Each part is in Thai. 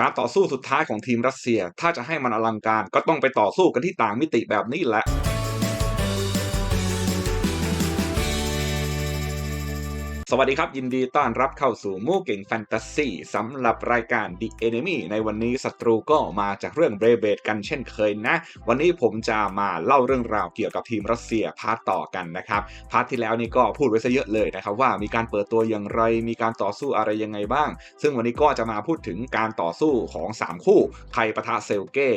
การต่อสู้สุดท้ายของทีมรัสเซีย ถ้าจะให้มันอลังการก็ต้องไปต่อสู้กันที่ต่างมิติแบบนี้แหละ สวัสดีครับ ยินดีต้อนรับเข้าสู่มู่เก่งแฟนตาซีสำหรับรายการ The Enemy ในวันนี้ศัตรูก็มาจากเรื่องเบรเบดกันเช่นเคยนะ วันนี้ผมจะมาเล่าเรื่องราวเกี่ยวกับทีมรัสเซียพาร์ทต่อกันนะครับ พาร์ทที่แล้วนี่ก็พูดไว้ซะเยอะเลยนะครับว่ามีการเปิดตัวอย่างไร มีการต่อสู้อะไรยังไงบ้าง ซึ่งวันนี้ก็จะมาพูดถึงการต่อสู้ของ 3 คู่ไคปะทะเซลเก้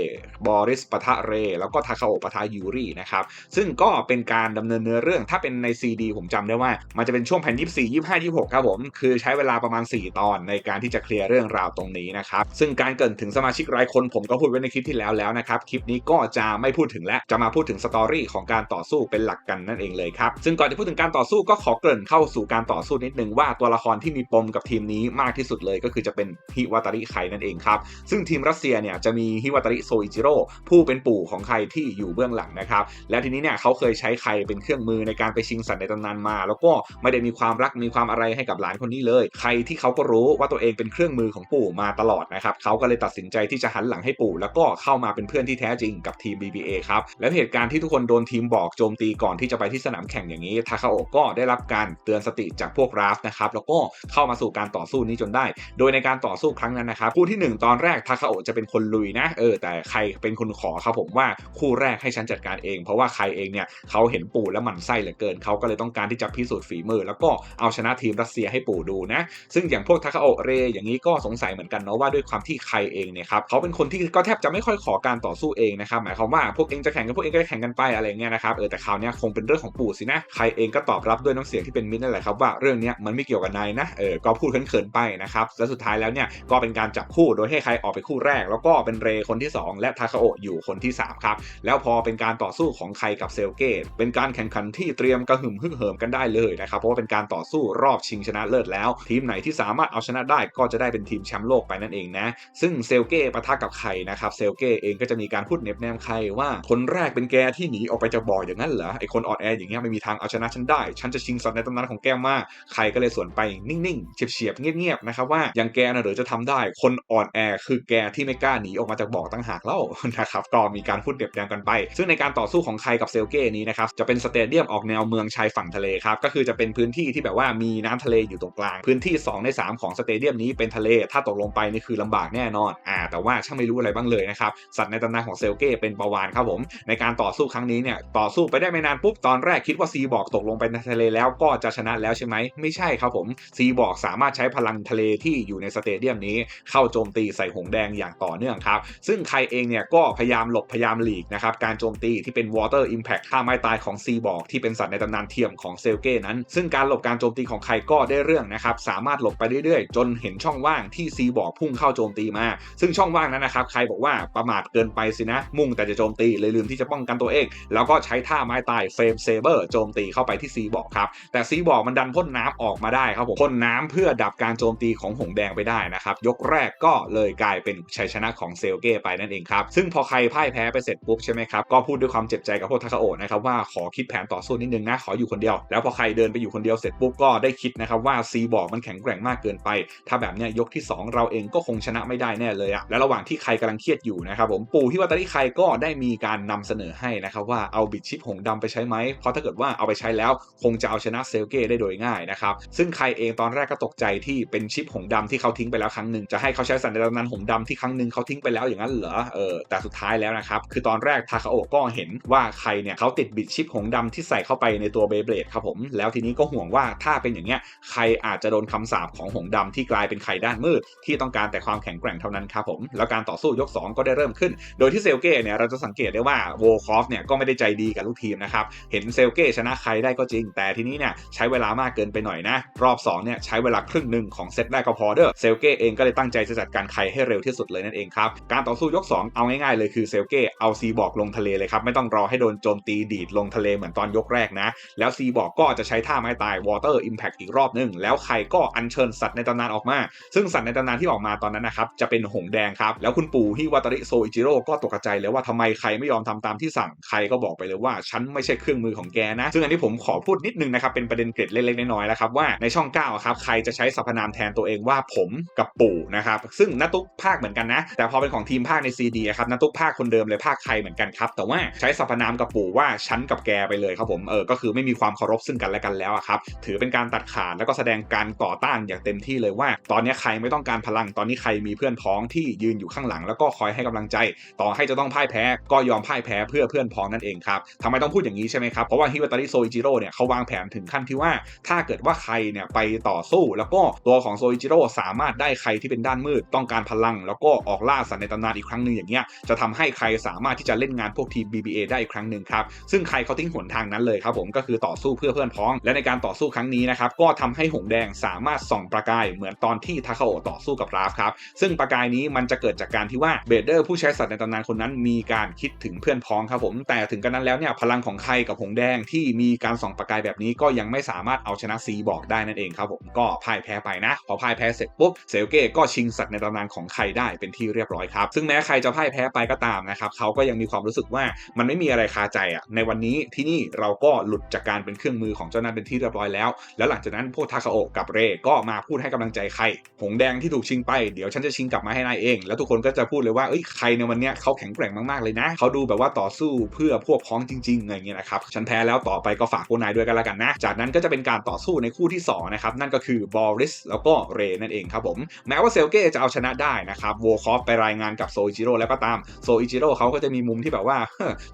บอริสปะทะเร แล้วก็ทาคาโอปะทะยูรินะครับซึ่งก็เป็นการดำเนินเนื้อเรื่องถ้าเป็นใน CD ผมจำได้ว่ามันจะเป็นช่วงแผ่น24 25 26ครับผม คือใช้เวลาประมาณ 4 ตอนในการที่จะเคลียร์เรื่องราวตรงนี้นะครับ ซึ่งการเกินถึงสมาชิกรายคนผมก็พูดไว้ในคลิปที่แล้วแล้วนะครับ คลิปนี้ก็จะไม่พูดถึงและจะมาพูดถึงสตอรี่ของการต่อสู้เป็นหลักกันนั่นเองเลยครับ ซึ่งก่อนจะพูดถึงการต่อสู้ก็ขอเกริ่นเข้าสู่การต่อสู้นิดนึงว่าตัวละครที่มีปมกับทีมนี้มากที่สุดเลยก็คือจะเป็นฮิวาตาริไคนั่นเองครับ ซึ่งทีมรัสเซียเนี่ยจะมีฮิวาตาริโซอิจิโร่ผู้เป็นปู่ของใครที่อยู่เบื้องหลังนะครับ และทีนี้เนี่ยเขาเคยใช้ใครเป็นเครื่องมือในการไปชิงสัตว์ในตำนานมา แล้วก็ไม่ได้มีความรักมีความอะไรให้กับหลานคนนี้เลย ใครที่เขาก็รู้ว่าตัวเองเป็นเครื่องมือของปู่มาตลอดนะครับเขาก็เลยตัดสินใจที่จะหันหลังให้ปู่ แล้วก็เข้ามาเป็นเพื่อนที่แท้จริงกับทีม BBA ครับและเหตุการณ์ที่ทุกคนโดนทีมบอกโจมตีก่อนที่จะไปที่สนามแข่งอย่างนี้ทาคาโอะก็ได้รับการเตือนสติจากพวกราฟนะครับแล้วก็เข้ามาสู่การต่อสู้นี้จนได้ โดยในการต่อสู้ครั้งนั้นนะครับคู่ที่ 1 ตอนแรกทาคาโอะจะเป็นคนลุยนะเออแต่ใครเป็นคนขอครับผมว่าคู่แรกให้ฉันจัดการเอง เพราะว่าใครเองเนี่ยเขาเห็นปู่แล้วหมันไส้เหลือเกินเขาก็เลยต้องการที่จะพิสูจน์ฝีมือ แล้วก็เอาชชนะทีมรัสเซียให้ปู่ดูนะ ซึ่งอย่างพวกทาคาโอเรอย่างนี้ก็สงสัยเหมือนกันเนาะว่าด้วยความที่ใครเองเนี่ยครับเขาเป็นคนที่ก็แทบจะไม่ค่อยขอการต่อสู้เองนะครับหมายความว่าพวกเองจะแข่งกันพวกเองก็แข่งกันไปอะไรเงี้ยนะครับเออแต่คราวนี้คงเป็นเรื่องของปู่สินะใครเองก็ตอบรับด้วยน้ำเสียงที่เป็นมิตรนั่นแหละครับว่าเรื่องนี้มันไม่เกี่ยวกับนายนะเออก็พูดเขินๆไปนะครับและสุดท้ายแล้วเนี่ยก็เป็นการจับคู่โดยให้ใครออกไปคู่แรก แล้วก็เป็นเรคนที่ 2 และทาคาโอะอยู่คนที่3ครับแล้วพอเป็นการต่อสู้ของใครกับเซลเกตเป็นการแข่งขันที่เตรียมกระหึ่มฮึ่งเหิมกันได้เลยนะครับเพราะว่าเป็นการต่อสู้รอบชิงชนะเลิศแล้ว ทีมไหนที่สามารถเอาชนะได้ก็จะได้เป็นทีมแชมป์โลกไปนั่นเองนะ ซึ่งเซลเก้ปะทะกับใครนะครับเซลเก้เองก็จะมีการพูดเน็บแนมใครว่าคนแรกเป็นแกที่หนีออกไปจากบ่ออย่างนั้นเหรอไอคนอ่อนแออย่างเงี้ยไม่มีทางเอาชนะฉันได้ ฉันจะชิงสัตว์ในตำนานของแกมากใครก็เลยสวนไปนิ่งๆเฉียบๆเงียบๆนะครับว่าอย่างแกนะหรือจะทำได้ คนอ่อนแอคือแกที่ไม่กล้าหนีออกมาจากบ่อตั้งหากเล่านะครับก็มีการพูดเน็บแนมกันไป ซึ่งในการต่อสู้ของใครกับเซลเก้นี้นะครับจะเป็นสเตเดียมออกแนวเมืองชายฝั่งทะเลครับก็คือจะเป็นพื้นที่ที่แบบว่ามีน้ำทะเลอยู่ตรงกลาง พื้นที่ 2 ใน 3 ของสเตเดียมนี้เป็นทะเลถ้าตกลงไปนี่คือลำบากแน่นอนอ่าแต่ว่าช่างไม่รู้อะไรบ้างเลยนะครับสัตว์ในตำนานของเซลเก้เป็นประวานครับผม ในการต่อสู้ครั้งนี้เนี่ยต่อสู้ไปได้ไม่นานปุ๊บตอนแรกคิดว่าซีบอกตกลงไปในทะเลแล้วก็จะชนะแล้วใช่ไหมไม่ใช่ครับผมซีบอกสามารถใช้พลังทะเลที่อยู่ในสเตเดียมนี้เข้าโจมตีใส่หงแดงอย่างต่อเนื่องครับ ซึ่งใครเองเนี่ยก็พยายามหลบพยายามหลีกนะครับการโจมตีที่เป็น Water Impact ท่าไม้ตายของซีบอกที่เป็นสัตว์ในตำนานเทียมของเซลเก้นั้น ซึ่งการหลบการโจมตีของใครก็ได้เรื่องนะครับสามารถหลบไปเรื่อยๆ จนเห็นช่องว่างที่ซีบอกพุ่งเข้าโจมตีมา ซึ่งช่องว่างนั้นนะครับใครบอกว่าประมาทเกินไปสินะ มุ่งแต่จะโจมตีเลยลืมที่จะป้องกันตัวเอง แล้วก็ใช้ท่าไม้ตายเฟรมเซเบอร์โจมตีเข้าไปที่ซีบอกครับแต่ซีบอกมันดันพ่นน้ำออกมาได้ครับผมพ่นน้ำเพื่อดับการโจมตีของหงแดงไปได้นะครับยกแรกก็เลยกลายเป็นชัยชนะของเซลเก้ไปนั่นเองครับซึ่งพอใครพ่ายแพ้ไปเสร็จปุ๊บใช่ไหมครับก็พูดด้วยความเจ็บใจกับพวกทาคาโอะนะครับว่าขอคิดแผนต่อสู้นิดนึงนะขออยู่คนเดียว แล้วพอใครเดินไปอยู่คนเดียวเสร็จปุ๊บก็ได้คิดนะครับว่าซีบอกมันแข็งแกร่งมากเกินไป ถ้าแบบเนี้ยยกที่ 2 เราเองก็คงชนะไม่ได้แน่เลยอะและระหว่างที่ใครกำลังเครียดอยู่นะครับผมปู่ที่วัตาริใครก็ได้มีการนำเสนอให้นะครับว่าเอาบิดชิปหงดำไปใช้ไหมเพราะถ้าเกิดว่าเอาไปใช้แล้วคงจะเอาชนะเซลเก้ได้โดยง่ายนะครับซึ่งใครเองตอนแรกก็ตกใจที่เป็นชิปหงดำที่เขาทิ้งไปแล้วครั้งหนึ่งจะให้เขาใช้สัญญาณหงดำที่ครั้งหนึ่งเขาทิ้งไปแล้วอย่างนั้นเหรอเออแต่สุดท้ายแล้วนะครับคือตอนแรกทาคาโอก็เห็นว่าใครเนี่ยเขาติดบิดชิปหงดำที่ใส่เข้าไปในตัวเบเบลดครับผมแล้วทีนี้ก็ห่วงว่าถ้าเป็นอย่างเงี้ยใครอาจจะโดนคำสาปของหงดำที่กลายเป็นไข่ด้านมืด ที่ต้องการแต่ความแข็งแกร่งเท่านั้นครับผมแล้วการต่อสู้ยก 2 ก็ได้เริ่มขึ้น โดยที่เซลเก้เนี่ยเราจะสังเกตได้ว่าโวคอฟเนี่ยก็ไม่ได้ใจดีกับลูกทีมนะครับเห็นเซลเก้ชนะใครได้ก็จริง แต่ทีนี้เนี่ยใช้เวลามากเกินไปหน่อยนะ รอบ2เนี่ยใช้เวลาครึ่งหนึ่งของเซตแรกก็พอเด้อเซลเก้เองก็เลยตั้งใจจะจัดการใครให้เร็วที่สุดเลยนั่นเองครับการต่อสู้ยก 2 เอาง่ายๆเลยคือเซลเก้เอาซีบอกลงทะเลเลยครับไม่ต้องรอให้โดนโจมตีดีดลงทะเลเหมือนตอนยกแรกนะแล้วซีบอกก็จะใช้ท่าไม้ตาย Water Impact อีกรอบหนึง แล้วใครก็อัญเชิญสัตว์ในตำนานออกมา ซึ่งสัตว์ในตำนานที่ออกมาตอนนั้นนะครับจะเป็นหงแดงครับ แล้วคุณปู่ฮิวาตาริโซอิจิโร่ก็ตกใจเลยว่าทำไมใครไม่ยอมทำตามที่สั่งใครก็บอกไปเลยว่าฉันไม่ใช่เครื่องมือของแกนะ ซึ่งอันนี้ผมขอพูดนิดนึงนะครับเป็นประเด็นเกร็ดเล็กๆน้อยๆแล้วครับว่าในช่อง9ครับใครจะใช้สรรพนามแทนตัวเองว่าผมกับปู่นะครับซึ่งนัตุกภาคเหมือนกันนะ แต่พอเป็นของทีมภาคในซีดีครับนัตุกภาคคนเดิมเลยภาคใครเหมือนกันครับแต่ว่าใช้สรรพนามกับปู่ว่าฉันกับแกไปเลยครับผมเออก็คือไม่มีความเคารพซึ่งกันและกันแล้วครับถือเป็นการการตัดขาดแล้วก็แสดงการต่อต้านอย่างเต็มที่เลยว่า ตอนนี้ใครไม่ต้องการพลังตอนนี้ใครมีเพื่อนพ้องที่ยืนอยู่ข้างหลัง แล้วก็คอยให้กำลังใจ ต่อให้จะต้องพ่ายแพ้ ก็ยอมพ่ายแพ้เพื่อเพื่อนพ้องนั่นเองครับทำไมต้องพูดอย่างนี้ใช่ไหมครับเพราะว่าฮิวตาริโซอิจิโร่เนี่ยเขาวางแผนถึงขั้นที่ว่า ถ้าเกิดว่าใครเนี่ยไปต่อสู้ แล้วก็ตัวของโซอิจิโร่สามารถได้ใครที่เป็นด้านมืด ต้องการพลัง แล้วก็ออกล่าสัตว์ในตำนานอีกครั้งหนึ่งอย่างเงี้ยจะทำให้ใครสามารถที่จะเล่นงานพวกทีม BBA ได้อีกครั้งหนึ่งครับซึ่งใครเขาทิ้งหนทางนั้นเลยครับผมก็คือต่อสู้เพื่อเพื่อนพ้อง และในการต่อสู้ครั้งนี้นะครับก็ทำให้หงแดงสามารถส่องประกายเหมือนตอนที่ทาคาโอต่อสู้กับราฟครับซึ่งประกายนี้มันจะเกิดจากการที่ว่าเบเดอร์ผู้ใช้สัตว์ในตำนานคนนั้นมีการคิดถึงเพื่อนพ้องครับผมแต่ถึงกันนั้นแล้วเนี่ยพลังของใครกับหงแดงที่มีการส่องประกายแบบนี้ก็ยังไม่สามารถเอาชนะซีบอกได้นั่นเองครับผมก็พ่ายแพ้ไปนะ พอพ่ายแพ้เสร็จปุ๊บเซลเก้ก็ชิงสัตว์ในตำนานของใครได้เป็นที่เรียบร้อยครับซึ่งแม้ใครจะพ่ายแพ้ไปก็ตามนะครับเขาก็ยังมีความรู้สึกว่ามันไม่มีอะไรคาใจอะในวันนี้ที่นี่เราก็หลุดจากการเป็นเครื่องมือของเจ้านั้นเป็นที่เรียบร้อยแล้วแล้วหลังจากนั้นพวกทาคาโอะกับเรก็มาพูดให้กำลังใจใคร หงแดงที่ถูกชิงไปเดี๋ยวฉันจะชิงกลับมาให้นายเอง แล้วทุกคนก็จะพูดเลยว่าเอ้ยใครในวันนี้เขาแข็งแกร่งมากๆเลยนะเขาดูแบบว่าต่อสู้เพื่อพวกพ้องจริงๆอะไรเงี้ยนะครับฉันแพ้แล้วต่อไปก็ฝากพวกนายด้วยกันล้วกันนะ จากนั้นก็จะเป็นการต่อสู้ในคู่ที่สองนะครับนั่นก็คือบอริสแล้วก็เรนั่นเองครับผมแม้ว่าเซลเก้จะเอาชนะได้นะครับโวคอฟไปรายงานกับโซอิจิโร่แล้วก็ตามโซอิจิโร่เขาก็จะมีมุมที่แบบว่า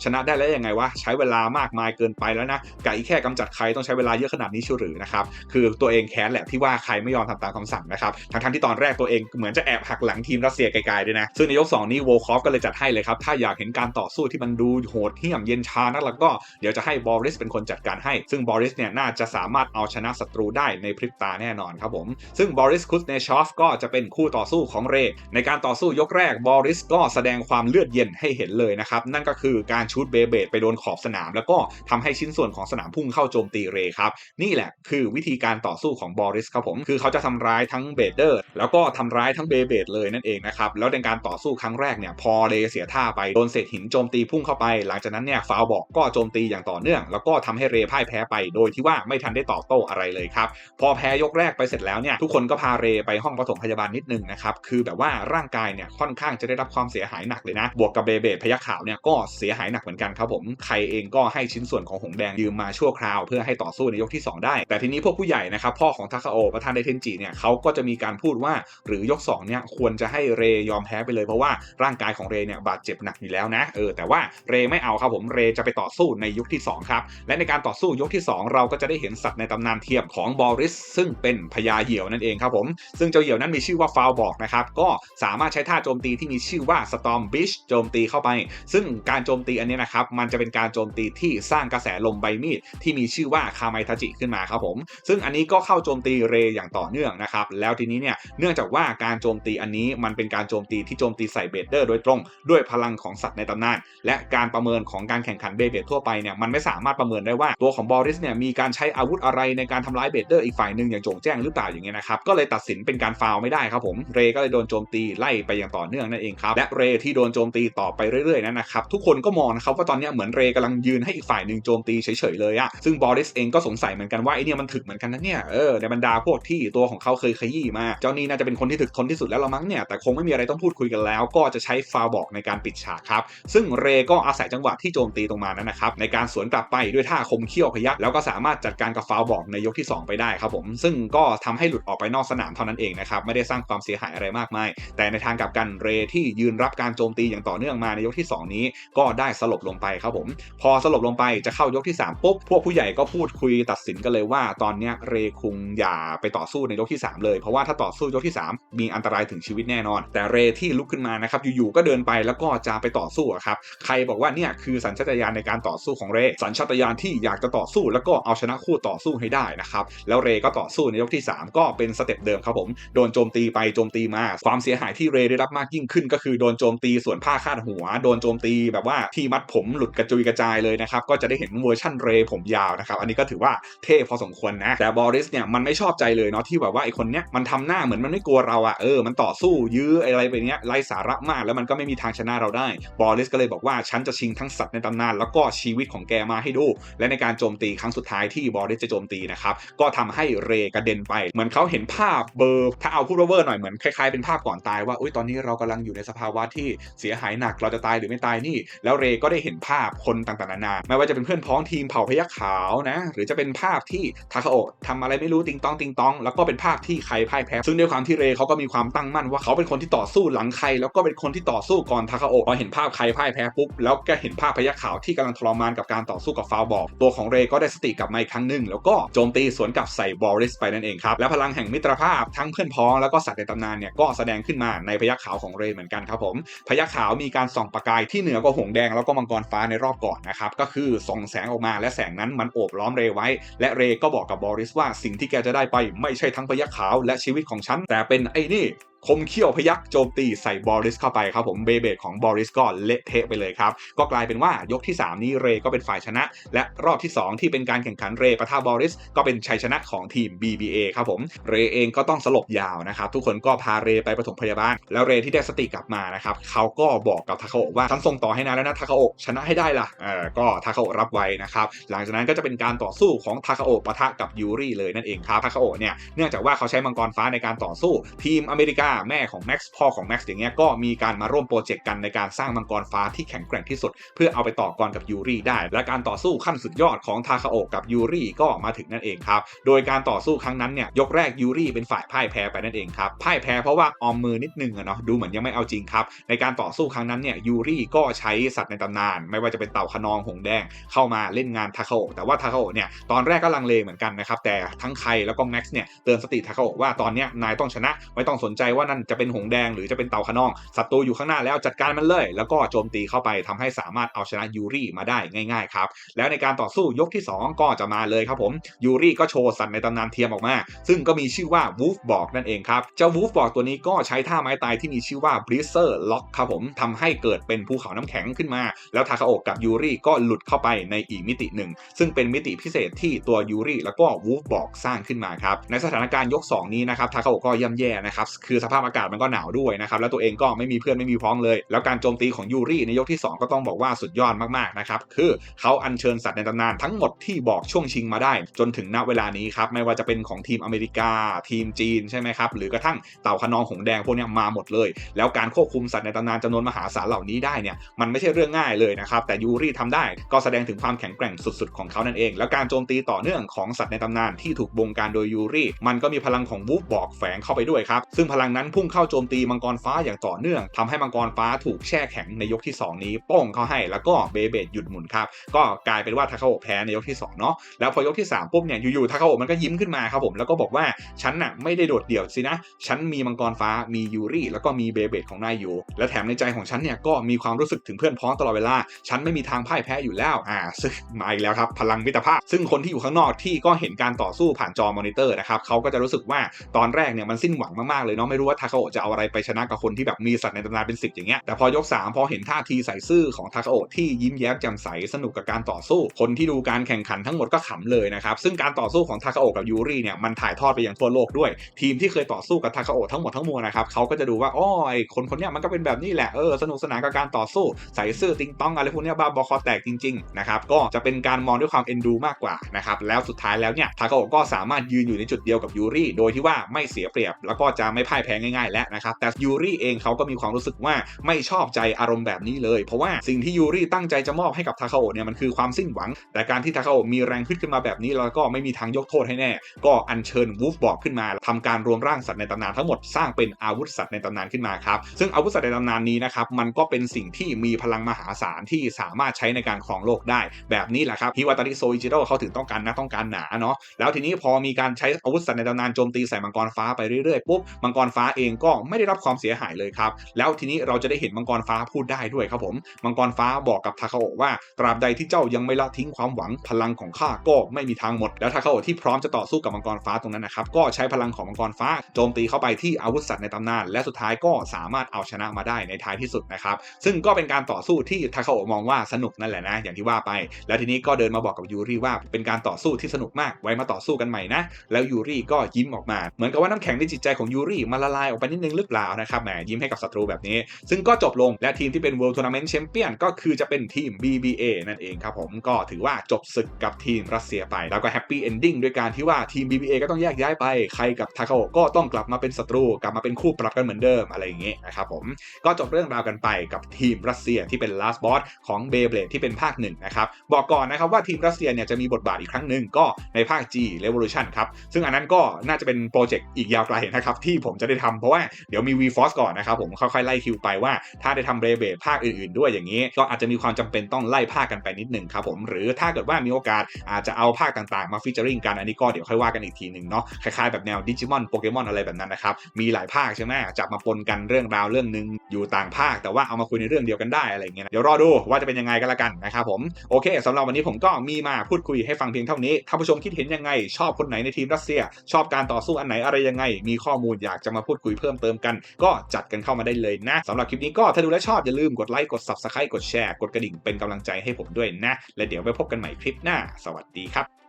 ชนะได้แล้วยังไงวะใช้เวลามากมายเกินไปแล้วนะไก่แค่กำจัดใครต้องใช้เวลาเยอะขนาดนี้ชิวหรือนะครับคือตัวเองแค้นแหละที่ว่าใครไม่ยอมทำตามคำสั่งนะครับ ทั้งที่ตอนแรกตัวเองเหมือนจะแอบหักหลังทีมรัสเซียไกลๆด้วยนะ ซึ่งในยกสองนี้โวคอฟก็เลยจัดให้เลยครับ ถ้าอยากเห็นการต่อสู้ที่มันดูโหดเหี้ยมเย็นชานักแล้วก็เดี๋ยวจะให้บอริสเป็นคนจัดการให้ ซึ่งบอริสเนี่ยน่าจะสามารถเอาชนะศัตรูได้ในพริบตาแน่นอนครับผม ซึ่งบอริสคุสเนชอฟก็จะเป็นคู่ต่อสู้ของเร ในการต่อสู้ยกแรกบอริสก็แสดงความเลือดเย็นให้เห็นเลยนะครับ นั่นก็คือการชูดเบเบดไปโดนขอบสนาม แล้วก็ทำให้ชิ้นส่วนของสนามพุ่งเข้าโจมตีเรครับ นี่แหละคือวิธีการต่อสู้ของบอริสครับผมคือเขาจะทำร้ายทั้งเบเดอร์แล้วก็ทำร้ายทั้งเบเบดเลยนั่นเองนะครับแล้วในการต่อสู้ครั้งแรกเนี่ยพอเรเสียท่าไปโดนเศษหินโจมตีพุ่งเข้าไป หลังจากนั้นเนี่ยฟาวบอกก็โจมตีอย่างต่อเนื่อง แล้วก็ทำให้เรพ่ายแพ้ไป โดยที่ว่าไม่ทันได้ตอบโต้อะไรเลยครับพอแพ้ยกแรกไปเสร็จแล้วเนี่ยทุกคนก็พาเรไปห้องปฐมพยาบาลนิดนึงนะครับคือแบบว่าร่างกายเนี่ยค่อนข้างจะได้รับความเสียหายหนักเลยนะ บวกกับเบเบดพยักขาวเนี่ยก็เสียหายหนักเหมือนกันครับผมใครเองก็ให้ชิ้นส่วนของหงแดงยืมมาชั่วคราว เพื่อให้ต่อสู้ในยกที่ 2 ได้แต่ทีนี้พวกผู้ใหญ่นะครับพ่อของทาคาโอประธานไดเทนจิเนี่ยเขาก็จะมีการพูดว่าหรือยก2เนี่ยควรจะให้เรยอมแพ้ไปเลยเพราะว่าร่างกายของเรเนี่ยบาดเจ็บหนักอยู่แล้วนะเออแต่ว่าเรไม่เอาครับผมเรจะไปต่อสู้ในยกที่สองครับและในการต่อสู้ยกที่สองเราก็จะได้เห็นสัตว์ในตำนานเทียมของบอริสซึ่งเป็นพญาเหยี่ยวนั่นเองครับผมซึ่งเจ้าเหยี่ยวนั้นมีชื่อว่าฟาวบอกนะครับก็สามารถใช้ท่าโจมตีที่มีชื่อว่า Storm Beach โจมตีเข้าไป ซึ่งการโจมตีอันนี้นะครับมันจะเป็นการโจมตีที่สร้างกระแสลมใบมีดที่มีชื่อว่าคาไมทาจิขึ้นมาครับผมซึ่งอันนี้ก็เข้าโจมตีเรอย่างต่อเนื่องนะครับ แล้วทีนี้เนี่ยเนื่องจากว่าการโจมตีอันนี้มันเป็นการโจมตีที่โจมตีใส่เบเดอร์โดยตรง ด้วยพลังของสัตว์ในตำนาน และการประเมินของการแข่งขันเบเบดทั่วไปเนี่ยมันไม่สามารถประเมินได้ว่าตัวของบอริสเนี่ยมีการใช้อาวุธอะไรในการทำร้ายเบเดอร์อีกฝ่ายหนึ่งอย่างโจ่งแจ้งหรือเปล่าอย่างเงี้ยนะครับก็เลยตัดสินเป็นการฟาวไม่ได้ครับผมเรก็เลยโดนโจมตีไล่ไปอย่างต่อเนื่องนั่นเองครับและเรที่โดนโจมตีต่อไปเรื่อยๆนั่นนะครับทุกคนก็มองนะครับว่าตอนนี้เหมือนเรกำลังยืนให้อีกฝ่ายหนึ่งโจมตีเฉยๆเลยอะซึ่งบอริสเองก็สงสัยเหมือนกันว่าไอเนี่ยมันถึกเหมือนกันนะเนี่ย เออ ในบรรดาพวกที่ตัวของเขาเคยขยี้มา เจ้านี่น่าจะเป็นคนที่ถึกทนที่สุดแล้วละมั้งเนี่ย แต่คงไม่มีอะไรต้องพูดคุยกันแล้ว ก็จะใช้ฟาวบอกในการปิดฉากครับ ซึ่งเรก็อาศัยจังหวะที่โจมตีตรงมานั้นนะครับ ในการสวนกลับไปด้วยท่าคมเขี้ยวพยักแล้วก็สามารถจัดการกับฟาวบอกในยกที่ 2 ไปได้ครับผม ซึ่งก็ทำให้หลุดออกไปนอกสนามเท่านั้นเองนะครับ ไม่ได้สร้างความเสียหายอะไรมากมาย แต่ในทางกลับกันเรที่ยืนรับการโจมตีอย่างต่อเนื่องมาในยกที่ 2 นี้ ก็ได้สลบลงไปครับผม พอสลบลงไปจะเข้ายกที่ 3ปุ๊บพวกผู้ใหญ่ก็พูดคุยตัดสินกันเลยว่าตอนเนี้ยเรคุงอย่าไปต่อสู้ในยกที่ 3 เลย เพราะว่าถ้าต่อสู้ยกที่ 3 มีอันตรายถึงชีวิตแน่นอน แต่เรที่ลุกขึ้นมานะครับอยู่ๆก็เดินไปแล้วก็จะไปต่อสู้ครับใครบอกว่าเนี่ยคือสัญชาตญาณในการต่อสู้ของเร สัญชาตญาณที่อยากจะต่อสู้แล้วก็เอาชนะคู่ต่อสู้ให้ได้นะครับแล้วเรก็ต่อสู้ในยกที่ 3 ก็เป็นสเต็ปเดิมครับผมโดนโจมตีไปโจมตีมาความเสียหายที่เรได้รับมากยิ่งขึ้น ก็คือโดนโจมตีส่วนผ้าคาดหัว โดนโจมตีแบบว่าที่มัดผมหลุดกระจุยกระจายเลยนะครับก็จะได้เห็นเวอร์ชั่นเรผมยาวนะครับอันนี้ก็ถือว่าเท่พอสมควรนะ แต่บอริสเนี่ยมันไม่ชอบใจเลยเนาะที่แบบว่าไอคนเนี้ยมันทำหน้าเหมือนมันไม่กลัวเราอะเออมันต่อสู้ยื้ออะไรแบบเนี้ยไร้สาระมากแล้วมันก็ไม่มีทางชนะเราได้ บอริสก็เลยบอกว่าฉันจะชิงทั้งสัตว์ในตำนานแล้วก็ชีวิตของแกมาให้ดู และในการโจมตีครั้งสุดท้ายที่บอริสจะโจมตีนะครับก็ทำให้เรกระเด็นไป เหมือนเขาเห็นภาพเบอร์ถ้าเอาพูดเวอร์หน่อยเหมือนคล้ายๆเป็นภาพก่อนตายว่าอุ้ยตอนนี้เรากำลังอยู่ในสภาวะที่เสียหายหนักเราจะตายหรือไม่ตายนี่ แล้วเรก็ได้เห็นภาพคนต่างๆนานาไม่ว่าจะเป็นเพื่อนพ้องทีมเผ่าพยัคฆ์ขาวนะหรือจะเป็นภาพที่ทาคาโอะทำอะไรไม่รู้ติงตองติงตอง แล้วก็เป็นภาพที่ใครพ่ายแพ้ ซึ่งด้วยความที่เรเขาก็มีความตั้งมั่นว่าเขาเป็นคนที่ต่อสู้หลังใคร แล้วก็เป็นคนที่ต่อสู้ก่อนทาคาโอะพอเห็นภาพใครพ่ายแพ้ปุ๊บแล้วก็เห็นภาพพยัคฆ์ขาวที่กำลังทรมานกับการต่อสู้กับฟาวบอลตัวของเรก็ได้สติกลับมาอีกครั้งหนึ่งแล้วก็โจมตีสวนกลับใส่บอริสไปนั่นเองครับและพลังแห่งมิตรภาพทั้งเพื่อนพ้องแล้วก็สัตว์ในตำนานเนี่ยก็แสดงขึ้นมาในพยัคฆ์ขาวของเรเหมือนกันครับผมพยัคฆ์ขาวมีการส่องประกายที่เหนือกว่าหงแดงแล้วก็มังกรฟ้าในรอบก่อนนะครับก็คือส่องแสงออกมาและแสงนั้นมันโอบล้อมเรไว้ และเรก็บอกกับบอริสว่าสิ่งที่แกจะได้ไปไม่ใช่ทั้งพยัคฆ์ขาวและชีวิตของฉัน แต่เป็นไอ้นี่ คมเขี้ยวพยักโจมตีใส่บอริสเข้าไปครับผมเบเบดของบอริสก็เละเทะไปเลยครับ ก็กลายเป็นว่ายกที่ 3 นี้เรก็เป็นฝ่ายชนะ และรอบที่ 2 ที่เป็นการแข่งขันเรปะทะบอริส ก็เป็นชัยชนะของทีม BBA ครับผมเรเองก็ต้องสลบยาวนะครับ ทุกคนก็พาเรไปปฐมพยาบาล แล้วเรที่ได้สติกลับมานะครับเขาก็บอกกับทาคาโอะว่าฉันส่งต่อให้นายแล้วนะทาคาโอะชนะให้ได้ล่ะเออก็ทาคาโอะรับไว้นะครับหลังจากนั้นก็จะเป็นการต่อสู้ของทาคาโอะปะทะกับยูริเลยนั่นเองครับทาคาโอะเนี่ยเนื่องจากว่าเขาใช้มังกรฟ้าในการต่อสู้ทีมอเมริกาแม่ของแม็กซ์พ่อของแม็กซ์อย่างเงี้ยก็มีการมาร่วมโปรเจกต์กันในการสร้างมังกรฟ้าที่แข็งแกร่งที่สุด เพื่อเอาไปต่อกรกับยูริได้ และการต่อสู้ขั้นสุดยอดของทาคาโอะกับยูริก็มาถึงนั่นเองครับโดยการต่อสู้ครั้งนั้นเนี่ยยกแรกยูริเป็นฝ่ายพ่ายแพ้ไปนั่นเองครับพ่ายแพ้เพราะว่าออมมือนิดนึงอะเนาะดูเหมือนยังไม่เอาจริงครับในการต่อสู้ครั้งนั้นเนี่ยยูริก็ใช้สัตว์ในตำนาน ไม่ว่าจะเป็นเต่าขนองหงแดงเข้ามาเล่นงานทาคาโอะแต่ว่าทาคาโอะเนี่ยตอนแรกก็ลังเลเหมือนกันนะครับแต่ทั้งใครแล้วก็แม็กซ์เนี่ยเตือนสติทาคาโอะว่าตอนเนี้ยนายต้องชนะไม่ต้องสนใจว่านั่นจะเป็นหงแดงหรือจะเป็นเต่าขนองศัตรูอยู่ข้างหน้าแล้วจัดการมันเลย แล้วก็โจมตีเข้าไปทำให้สามารถเอาชนะยูริมาได้ง่ายๆครับแล้วในการต่อสู้ยกที่ 2 ก็จะมาเลยครับผมยูริก็โชว์สัตว์ในตำนานเทียมออกมา ซึ่งก็มีชื่อว่าวูฟบอกนั่นเองครับเจ้าวูฟบอกตัวนี้ก็ใช้ท่าไม้ตายที่มีชื่อว่าบริเซอร์ล็อกครับผมทำให้เกิดเป็นภูเขาน้ำแข็งขึ้นมา แล้วทาคาโอะกับยูริก็หลุดเข้าไปในอีกมิติหนึ่ง ซึ่งเป็นมิติพิเศษที่ตัวยูริแล้วก็วูฟบอกสร้างขึ้นมาครับในสถานการณ์ยก 2 นี้นะครับทาคาโอะก็ย่ำแย่นะครับคือสภาพอากาศมันก็หนาวด้วยนะครับแล้วตัวเองก็ไม่มีเพื่อนไม่มีพ้องเลย แล้วการโจมตีของยูริในยกที่ 2 ก็ต้องบอกว่าสุดยอดมากๆนะครับคือเขาอัญเชิญสัตว์ในตำนานทั้งหมดที่บอกช่วงชิงมาได้ จนถึงณเวลานี้ครับไม่ว่าจะเป็นของทีมอเมริกา ทีมจีนใช่ไหมครับหรือกระทั่งเต่าขนองหงแดงพวกนี้มาหมดเลย แล้วการควบคุมสัตว์ในตำนานจำนวนมหาศาลเหล่านี้ได้เนี่ยมันไม่ใช่เรื่องง่ายเลยนะครับแต่ยูริทำได้ก็แสดงถึงความแข็งแกร่งสุดๆของเขานั่นเอง แล้วการโจมตีต่อเนื่องของสัตว์ในตำนานที่ถูกบงการโดยยูริมันก็มีพลังของวูฟบอกแฝงเข้าไปด้วยครับซึ่งพลังนั้นพุ่งเข้าโจมตีมังกรฟ้าอย่างต่อเนื่องทำให้มังกรฟ้าถูกแช่แข็งในยกที่ 2 นี้โป้งเขาให้แล้วก็เบเบดหยุดหมุนครับก็กลายเป็นว่าทาคาโอะแพ้ในยกที่2เนาะแล้วพอยกที่3ปุ๊บเนี่ยอยู่ๆทาคาโอะมันก็ยิ้มขึ้นมาครับผมแล้วก็บอกว่าฉันน่ะไม่ได้โดดเดี่ยวสินะฉันมีมังกรฟ้ามียูริแล้วก็มีเบเบดของนายอยู่ และแถมในใจของฉันเนี่ยก็มีความรู้สึกถึงเพื่อนพ้องตลอดเวลา ฉันไม่มีทางพ่ายแพ้อยู่แล้วอ่าซึ่งมาอีกแล้วครับพลังมิตรภาพ ซึ่งคนที่อยู่ข้างนอกที่ก็เห็นการต่อสู้ผ่านจอมอนิเตอร์นะครับเขาก็จะรู้สึกว่าตอนแรกเนี่ยมันสิ้นหวังมากๆเลยเนาะไม่รู้ว่าทาคาโอะจะเอาอะไรไปชนะกับคนที่แบบมีสัตว์ในตำนานเป็นสิบอย่างเงี้ยแต่พอยก 3 พอเห็นท่าทีใส่ซื่อของทาคาโอะที่ยิ้มแย้มแจ่มใสสนุกกับการต่อสู้ คนที่ดูการแข่งขันทั้งหมดก็ขำเลยนะครับซึ่งการต่อสู้ของทาคาโอะกับยูริเนี่ยมันถ่ายทอดไปยังทั่วโลกด้วย ทีมที่เคยต่อสู้กับทาคาโอะทั้งหมดทั้งมวลนะครับเขาก็จะดูว่าอ๋อไอคนคนเนี้ยมันก็เป็นแบบนี้แหละเออสนุกสนานกับการต่อสู้ใส่ซื่อติงต้องอะไรพวกเนี้ยบ้าบอคอแตกจริงๆนะครับก็จะเป็นการมองด้วยความเอ็นดูมากกว่านะครับแล้วสุดท้ายแล้วเนี่ยทาคาโอะก็สามารถยืนอยู่ในจุดเดียวกับยูริโดยที่ว่าไม่เสียเปรียบแล้วก็จะไม่พ่ายแพ้ง่ายๆแล้วนะครับแต่ยูริเองเขาก็มีความรู้สึกว่าไม่ชอบใจอารมณ์แบบนี้เลย เพราะว่าสิ่งที่ยูริตั้งใจจะมอบให้กับทาคาโอะเนี่ยมันคือความสิ้นหวัง แต่การที่ทาคาโอะมีแรงขึ้นขึ้นมาแบบนี้แล้วก็ไม่มีทางยกโทษให้แน่ ก็อัญเชิญวูฟบอกขึ้นมาทำการรวมร่างสัตว์ในตำนานทั้งหมดสร้างเป็นอาวุธสัตว์ในตำนานขึ้นมาครับซึ่งอาวุธสัตว์ในตำนานนี้นะครับมันก็เป็นสิ่งที่มีพลังมหาศาลที่สามารถใช้ในการครองโลกได้ แบบนี้แหละครับฮิวาตาริโซอิจิโร่เขาถึงต้องการนะต้องการหนาเนาะแล้วทีนี้พอมีการใช้อาวุธสัตว์ในตำนานโจมตีใส่มังกรฟ้าไปเรื่อยๆปุ๊บมังกรฟ้าเองก็ไม่ได้รับความเสียหายเลยครับ แล้วทีนี้เราจะได้เห็นมังกรฟ้าพูดได้ด้วยครับผมมังกรฟ้าบอกกับทาคาโอะว่า ตราบใดที่เจ้ายังไม่ละทิ้งความหวังพลังของข้าก็ไม่มีทางหมด แล้วทาคาโอะที่พร้อมจะต่อสู้กับมังกรฟ้าตรงนั้นนะครับก็ใช้พลังของมังกรฟ้าโจมตีเข้าไปที่อาวุธสัตว์ในตำนาน และสุดท้ายก็สามารถเอาชนะมาได้ในท้ายที่สุดนะครับซึ่งก็เป็นการต่อสู้ที่ทาคาโอะมองว่าสนุกนั่นแหละนะอย่างที่ว่าไป แล้วทีนี้ก็เดินมาบอกกับยูริว่าเป็นการต่อสู้ที่สนุกมากไว้มาต่อสู้กันใหม่นะแล้วยูริก็ยิ้มออกมา เหมือนกับว่าน้ำแข็งในจิตใจของยูริมันละลายออกไปนิดนึงหรือเปล่านะครับแหมยิ้มให้กับศัตรูแบบนี้ ซึ่งก็จบลงและทีมที่เป็น World Tournament Champion ก็คือจะเป็นทีม BBA นั่นเองครับผมก็ถือว่าจบศึกกับทีมรัสเซียไป แล้วก็แฮปปี้เอนดิ้งด้วยการที่ว่าทีม BBA ก็ต้องแยกย้ายไปใครกับทาคาโอก็ต้องกลับมาเป็นศัตรูกลับมาเป็นคู่ปรับกันเหมือนเดิมอะไรอย่างเงี้ยนะครับผมก็จบเรื่องราวกันไปกับทีมรัสเซียที่เป็น last boss ของ Beyblade ที่เป็นภาคหนึ่งนะครับบอกก่อนนะครับว่าทีมรัสเซียเนี่ยจะมีบทบาทอีกครั้งหนึ่งก็ในภาค G Revolution ครับซึ่งอันนั้นก็น่าจะเป็นโปรเจกต์อีกยาวไกลนะครับที่ผมจะได้ทำเพราะว่าเดี๋ยวมี V-Force ก่อนนะครับผมค่อยๆไล่คิวไปว่าถ้าได้ทำเบเบทภาคอื่นๆ ด้วยอย่างนี้ ก็อาจจะมีความจำเป็นต้องไล่ภาคกันไปนิดหนึ่งครับผมหรือถ้าเกิดว่ามีโอกาสอาจจะเอาภาคต่างๆ มาฟิชเจอริงกันอันนี้ก็เดี๋ยวค่อยว่ากันอีกทีหนึ่งเนาะคล้ายๆแบบแนวดิจิมอนโปเกมอนอะไรแบบนั้นนะครับมีหลายภาคใช่ไหมจับมาปนกันเรื่องราวเรื่องหนึ่งอยู่ต่างภาค แต่ว่าเอามาคุยในเรื่องเดียวกันได้อะไรเงี้ยเดี๋ยวรอดูว่าจะเป็นยังไงกันละกันนะครับผมโอเคสำหรับวันนี้ผมก็มีมาพูดคุยให้ฟังเพียงเท่านี้ท่านผู้ชมคิดเห็นยังไง ชอบคนไหนในทีมรัสเซีย ชอบการต่อสู้อันไหนอะไรยังไง มีข้อมูลอยากจะมาพูดคุยเพิ่มเติมกัน ก็จัดกันเข้ามาได้เลยนะสำหรับคลิปนี้ก็ถ้าดูแล้วชอบอย่าลืมกดไลค์กด subscribe กดแชร์กดกระดิ่งเป็นกำลังใจให้ผมด้วยนะ และเดี๋ยวไปพบกันใหม่คลิปหน้า สวัสดีครับ